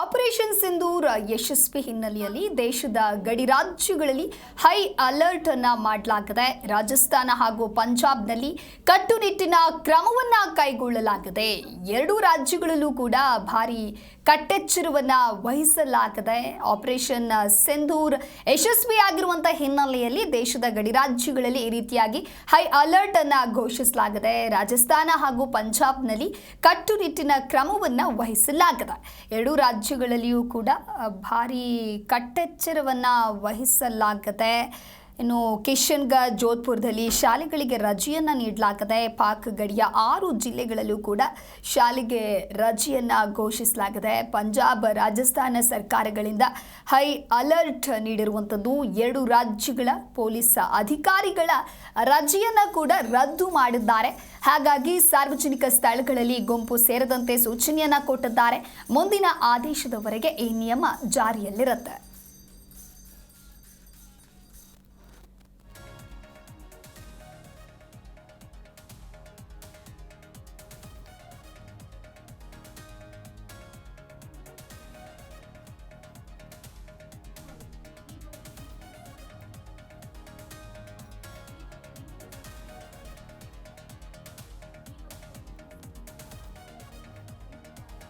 Operation Sindoor ಯಶಸ್ವಿ ಹಿನ್ನೆಲೆಯಲ್ಲಿ ದೇಶದ ಗಡಿ ರಾಜ್ಯಗಳಲ್ಲಿ ಹೈ ಅಲರ್ಟ್ ಅನ್ನ ಮಾಡಲಾಗಿದೆ. ರಾಜಸ್ಥಾನ ಹಾಗೂ ಪಂಜಾಬ್ನಲ್ಲಿ ಕಟ್ಟುನಿಟ್ಟಿನ ಕ್ರಮವನ್ನ ಕೈಗೊಳ್ಳಲಾಗಿದೆ. ಎರಡೂ ರಾಜ್ಯಗಳಲ್ಲೂ ಕೂಡ ಭಾರಿ ಕಟ್ಟೆಚ್ಚರವನ್ನ ವಹಿಸಲಾಗಿದೆ. ಆಪರೇಷನ್ ಸಿಂಧೂರ್ ಯಶಸ್ವಿಯಾಗಿರುವಂತಹ ಹಿನ್ನೆಲೆಯಲ್ಲಿ ದೇಶದ ಗಡಿ ರಾಜ್ಯಗಳಲ್ಲಿ ಈ ರೀತಿಯಾಗಿ ಹೈ ಅಲರ್ಟ್ ಅನ್ನ ಘೋಷಿಸಲಾಗಿದೆ. ರಾಜಸ್ಥಾನ ಹಾಗೂ ಪಂಜಾಬ್ನಲ್ಲಿ ಕಟ್ಟುನಿಟ್ಟಿನ ಕ್ರಮವನ್ನ ವಹಿಸಲಾಗಿದೆ. ಎರಡೂ ರಾಜ್ಯಗಳಲ್ಲಿಯೂ ಕೂಡ ಭಾರೀ ಕಟ್ಟೆಚ್ಚರವನ್ನು ವಹಿಸಲಾಗಿದೆ ಇನ್ನು ಕಿಶನ್ಗಢ್ ಜೋಧ್ಪುರದಲ್ಲಿ ಶಾಲೆಗಳಿಗೆ ರಜೆಯನ್ನು ನೀಡಲಾಗಿದೆ ಪಾಕ್ ಗಡಿಯ ಆರು ಜಿಲ್ಲೆಗಳಲ್ಲೂ ಕೂಡ ಶಾಲೆಗೆ ರಜೆಯನ್ನು ಘೋಷಿಸಲಾಗಿದೆ ಪಂಜಾಬ್, ರಾಜಸ್ಥಾನ ಸರ್ಕಾರಗಳಿಂದ ಹೈ ಅಲರ್ಟ್ ನೀಡಿರುವಂಥದ್ದು ಎರಡು ರಾಜ್ಯಗಳ ಪೊಲೀಸ್ ಅಧಿಕಾರಿಗಳ ರಜೆಯನ್ನು ಕೂಡ ರದ್ದು ಮಾಡಿದ್ದಾರೆ. ಹಾಗಾಗಿ ಸಾರ್ವಜನಿಕ ಸ್ಥಳಗಳಲ್ಲಿ ಗುಂಪು ಸೇರದಂತೆ ಸೂಚನೆಯನ್ನು ಕೊಟ್ಟಿದ್ದಾರೆ. ಮುಂದಿನ ಆದೇಶದವರೆಗೆ ಈ ನಿಯಮ ಜಾರಿಯಲ್ಲಿರುತ್ತೆ.